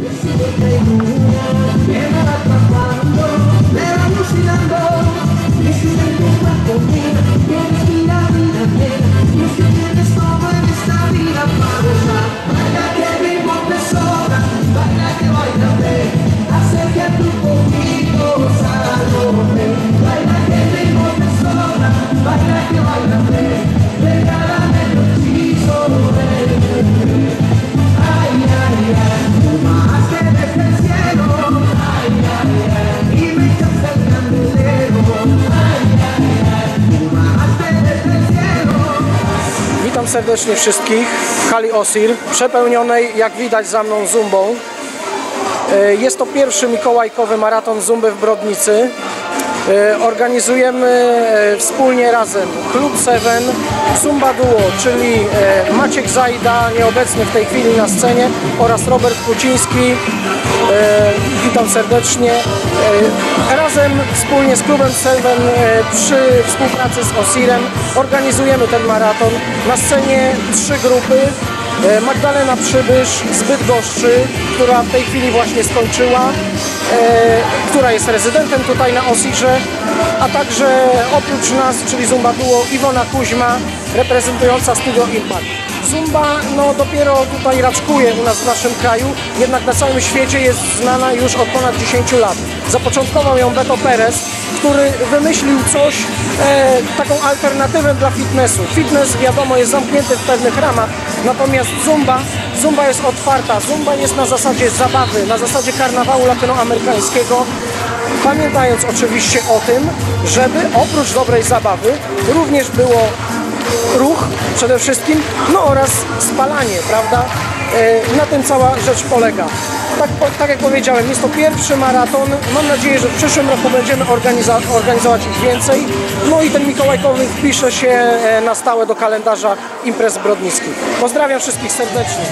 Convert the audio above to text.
Witam serdecznie wszystkich w hali Osir, przepełnionej jak widać za mną zumbą. E, Jest to pierwszy mikołajkowy maraton zumby w Brodnicy. E, Organizujemy e, wspólnie razem Klub Seven, Zumba Duo, czyli Maciek Zajda, nieobecny w tej chwili na scenie oraz Robert Kuciński. Witam serdecznie. E, Razem wspólnie z Klubem Seven e, przy współpracy z Osirem organizujemy ten maraton. Na scenie trzy grupy. E, Magdalena Przybysz z Bydgoszczy, która w tej chwili właśnie skończyła, która jest rezydentem tutaj na Osirze, a także oprócz nas, czyli Zumba Duo, Iwona Kuźma, reprezentująca Studio Impact. Zumba no, dopiero tutaj raczkuje u nas w naszym kraju, jednak na całym świecie jest znana już od ponad 10 lat. Zapoczątkował ją Beto Perez, który wymyślił coś, e, taką alternatywę dla fitnessu. Fitness wiadomo jest zamknięty w pewnych ramach, natomiast zumba, zumba jest otwarta. Zumba jest na zasadzie zabawy, na zasadzie karnawału latynoamerykańskiego, pamiętając oczywiście o tym, żeby oprócz dobrej zabawy również było ruch przede wszystkim, no oraz spalanie, prawda? E, Na tym cała rzecz polega. Tak, tak jak powiedziałem, jest to pierwszy maraton. Mam nadzieję, że w przyszłym roku będziemy organizować ich więcej. No i ten Mikołajkowy wpisze się e, na stałe do kalendarza imprez brodnickich. Pozdrawiam wszystkich serdecznie.